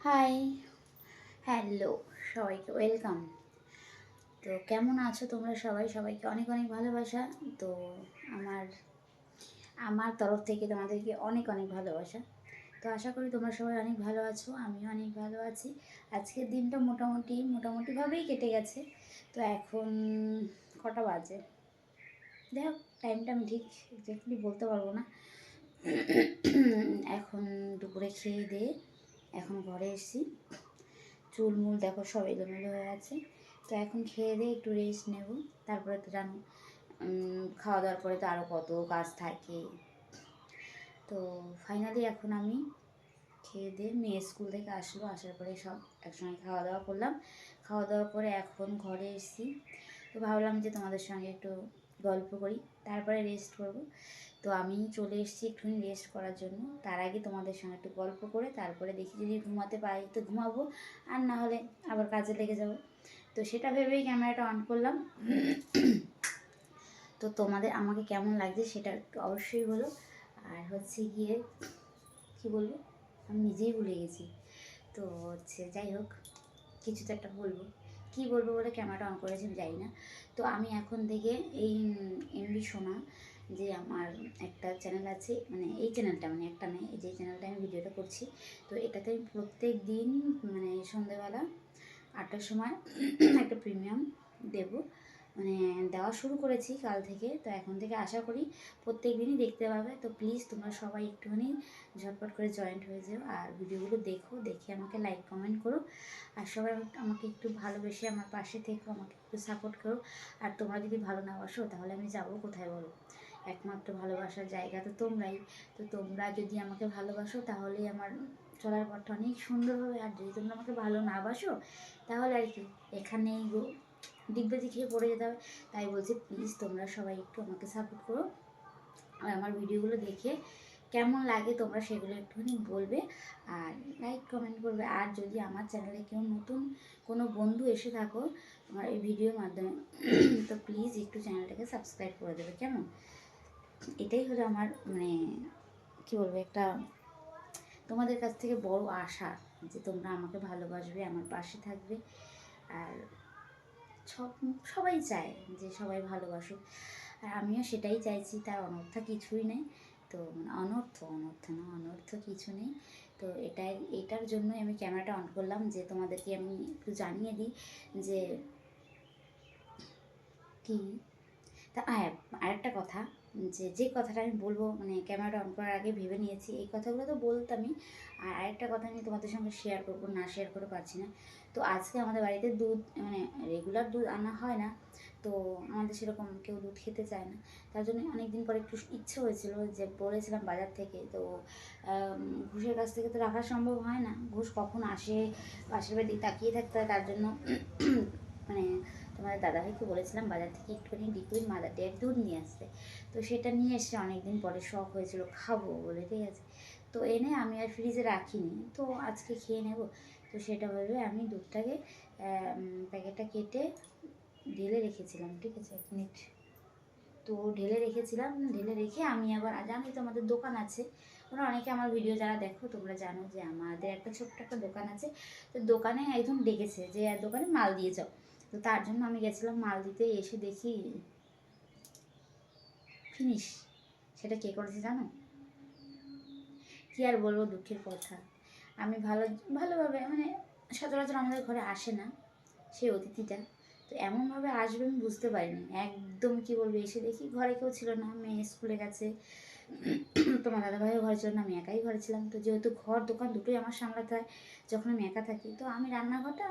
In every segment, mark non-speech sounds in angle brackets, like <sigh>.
Hi hello সবাইকে welcome তো কেমন আছো তোমরা সবাই? সবাইকে অনেক অনেক ভালোবাসা। তো আমার আমার তরফ থেকে তোমাদেরকে অনেক অনেক ভালোবাসা। তো আশা করি তোমরা সবাই অনেক ভালো আছো, আমিও অনেক ভালো আছি। আজকের দিনটা মোটামুটি মোটামুটিভাবেই কেটে গেছে। তো এখন কটা বাজে? যাই হোক টাইমটা আমি ঠিক এক্স্যাক্টলি বলতে পারব না। এখন দুপুরে খেয়ে দিয়ে এখন ঘরে এসেছি। চুলমুল দেখো সব এলোমেলো হয়ে আছে। তো এখন খেয়ে দিয়ে একটু রেস্ট নেব। তারপরে তো জানো খাওয়া দাওয়ার পরে তো আরও কত কাজ থাকে। তো ফাইনালি এখন আমি খেয়ে দিয়ে মেয়ে স্কুল থেকে আসলো আসার পরে সব একসঙ্গে খাওয়া দাওয়া করলাম। খাওয়া দাওয়ার পরে এখন ঘরে এসেছি। তো ভাবলাম যে তোমাদের সঙ্গে একটু গল্প করি, তারপরে রেস্ট করব। তো আমি চলে এসেছি একটুখানি রেস্ট করার জন্য। তার আগে তোমাদের সঙ্গে একটু গল্প করে, তারপরে দেখি যদি ঘুমাতে পারি তো ঘুমাবো, আর না হলে আবার কাজে লেগে যাব। তো সেটা ভেবেই ক্যামেরাটা অন করলাম। তো তোমাদের আমাকে কেমন লাগছে সেটা একটু অবশ্যই হলো আর হচ্ছে গিয়ে, কি বলব? আমি নিজেই ভুলে গেছি। তো হচ্ছে যাই হোক, কিছু তো একটা বলব। কি বলব বলে ক্যামেরাটা অন করেছি জানি না। তো আমি এখন থেকে এই এমনি সোনা, যে আমার একটা চ্যানেল আছে মানে এই চ্যানেলটা মানে একটা নেই যে চ্যানেলটা আমি ভিডিওটা করছি, তো এটাতে আমি প্রত্যেক দিন মানে সন্ধেবেলা আটটার সময় একটা প্রিমিয়াম দেব। মানে দেওয়া শুরু করেছি কাল থেকে। তো এখন থেকে আশা করি প্রত্যেক দিনই দেখতে পাবে। তো প্লিজ তোমরা সবাই একটুখানি ঝটপট করে জয়েন্ট হয়ে যাও আর ভিডিওগুলো দেখো, দেখে আমাকে লাইক কমেন্ট করো। আর সবাই আমাকে- একটু ভালোবেসে আমার পাশে থেকো, আমাকে একটু সাপোর্ট করো। আর তোমরা যদি ভালো না বাসো, তাহলে আমি যাব কোথায় বলো? একমাত্র ভালোবাসার জায়গা তো তোমরাই। তো তোমরা যদি আমাকে ভালোবাসো, তাহলেই আমার চলার পথটা অনেক সুন্দর হবে। আর যদি তোমরা আমাকে ভালো না বাসো, তাহলে আর কি, এখানেই ডিগবাজি খেয়ে পড়ে যেতে হবে। তাই বলছি প্লিজ তোমরা সবাই একটু আমাকে সাপোর্ট করো। আর আমার ভিডিওগুলো দেখে কেমন লাগে তোমরা সেগুলো একটুখানি বলবে আর লাইক কমেন্ট করবে। আর যদি আমার চ্যানেলে কেউ নতুন কোনো বন্ধু এসে থাকো আমার এই ভিডিওর মাধ্যমে, <clears throat> তো প্লিজ একটু চ্যানেলটাকে সাবস্ক্রাইব করে দেবে, কেমন? এটাই হলো আমার মানে কী বলব, একটা তোমাদের কাছ থেকে বড় আশা যে তোমরা আমাকে ভালোবাসবে, আমার পাশে থাকবে। আর সবাই চায় যে সবাই ভালোবাসুক। আর আমিও সেটাই চাইছি, তার অনর্থ কিছুই নেই। তো মানে অনর্থ অনর্থ না, অনর্থ কিছু নেই। তো এটাই, এটার জন্যই আমি ক্যামেরাটা অন করলাম যে তোমাদেরকে আমি একটু জানিয়ে দিই যে কি? তা হ্যাঁ আরেকটা কথা। যে যে কথাটা আমি বলব মানে ক্যামেরাটা অন করার আগে ভেবে নিয়েছি, এই কথাগুলো তো বলতামই। আর আরেকটা কথা আমি তোমাদের সঙ্গে শেয়ার করব, না শেয়ার করে পারছি না। তো আজকে আমাদের বাড়িতে দুধ মানে রেগুলার দুধ আনা হয় না, তো আমাদের সেরকম কেউ দুধ খেতে চায় না। তার জন্য অনেক দিন পরে একটু ইচ্ছে হয়েছিল যে, বলেছিলাম বাজার থেকে। তো ঘুষের কাছ থেকে তো রাখা সম্ভব হয় না। ঘুষ কখন আসে, পাশের বাড়ি তাকিয়ে থাকতে হয়, তার জন্য মানে তোমাদের দাদাভাইকে বলেছিলাম বাজার থেকে একটুখানি লিকুইড মাদার ডেয়ার দুধ নিয়ে আসতে। তো সেটা নিয়ে এসে অনেকদিন পরে শখ হয়েছিল, খাব বলে, ঠিক আছে? তো এনে আমি আর ফ্রিজে রাখিনি। তো আজকে খেয়ে নেব। তো সেটা ভেবে আমি দুধটাকে প্যাকেটটা কেটে ঢেলে রেখেছিলাম, ঠিক আছে? এক মিনিট। তো ঢেলে রেখেছিলাম, ঢেলে রেখে আমি আবার জানি তো আমাদের দোকান আছে। ওরা অনেকে আমার ভিডিও যারা দেখো, তোমরা জানো যে আমাদের একটা ছোট্ট একটা দোকান আছে। তো দোকানে একজন ডেকেছে যে, দোকানে মাল দিয়ে যাও। তো তার জন্য আমি গেছিলাম মাল দিতে এসে দেখি ফিনিশ সেটা কে করেছে জানো? কি আর বলব দুঃখের কথা। আমি ভালো, ভালোভাবে মানে সচরাচর আমাদের ঘরে আসে না সেই অতিথিটা। তো এমনভাবে আসবে আমি বুঝতে পারিনি। একদম কি বলব, এসে দেখি ঘরে কেউ ছিল না, মেয়ে স্কুলে গেছে। তোমার দাদাভাইও ঘরে ছিল না আমি একাই ঘরে ছিলাম। তো যেহেতু ঘর, দোকান দুটোই আমার সামলাতে হয়, যখন আমি একা থাকি, তো আমি রান্নাঘরটা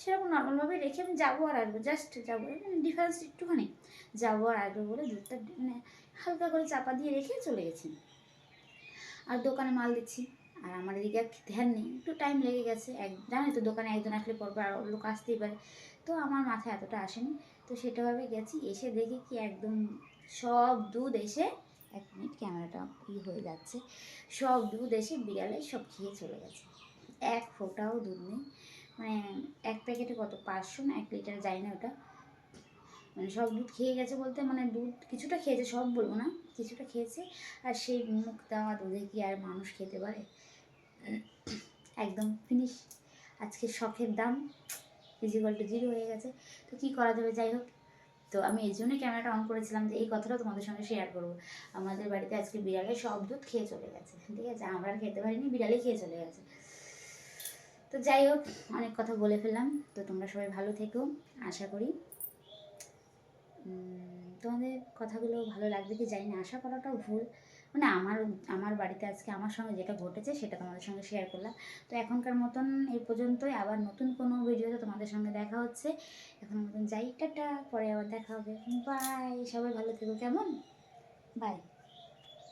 সেরকম নর্মালভাবে রেখে আমি যাব আর আসব জাস্ট যাব। মানে ডিফারেন্স একটুখানি, যাব আর আসব বলে দুধটা মানে হালকা করে চাপা দিয়ে রেখে চলে গেছি। আর দোকানে মাল দিচ্ছি, আর আমার এদিকে আর ধ্যান নেই, একটু টাইম লেগে গেছে। এক, জানোই তো দোকানে একজন আসলে পরপর আর লোক আসতেই পারে। তো আমার মাথায় এতটা আসেনি, তো সেটাভাবে গেছি, এসে দেখি কি একদম সব দুধ এসে এক মিনিট, ক্যামেরাটা ই হয়ে যাচ্ছে। সব দুধ এসে বিড়ালে সব খেয়ে চলে গেছে। এক ফোঁটাও দুধ নেই। মানে এক প্যাকেটে কত? পাঁচশো না এক লিটার যাই না ওটা। মানে সব দুধ খেয়ে গেছে বলতে মানে দুধ কিছুটা খেয়েছে, সব বলব না, কিছুটা খেয়েছে। আর সেই মুখ দেওয়া দুধে কি আর মানুষ খেতে পারে? একদম ফিনিশ আজকে শখের দাম ফিজিক্যাল টু জিরো হয়ে গেছে। তো কী করা যাবে? যাই হোক তো আমি এই জন্যই ক্যামেরাটা অন করেছিলাম যে এই কথাটা তোমাদের সঙ্গে শেয়ার করব। আমাদের বাড়িতে আজকে বিড়ালে সব দুধ খেয়ে চলে গেছে, ঠিক আছে? আমরা আর খেতে পারিনি বিড়ালে খেয়ে চলে গেছে। তো যাই হোক, অনেক কথা বলে ফেললাম। তো তোমরা সবাই ভালো থেকো, আশা করি। তোমাদের কথাগুলো ভালো লাগবে কি জানি না, আশা করাটাও ভুল। মানে আমার আমার বাড়িতে আজকে আমার সঙ্গে যেটা ঘটেছে সেটা তোমাদের সঙ্গে শেয়ার করলাম। তো এখনকার মতন এই পর্যন্তই। আবার নতুন কোনো ভিডিওতে তোমাদের সঙ্গে দেখা হচ্ছে। এখন মতন যাই, টাটা। পরে আবার দেখা হবে। বাই সবাই ভালো থেকো, কেমন? বাই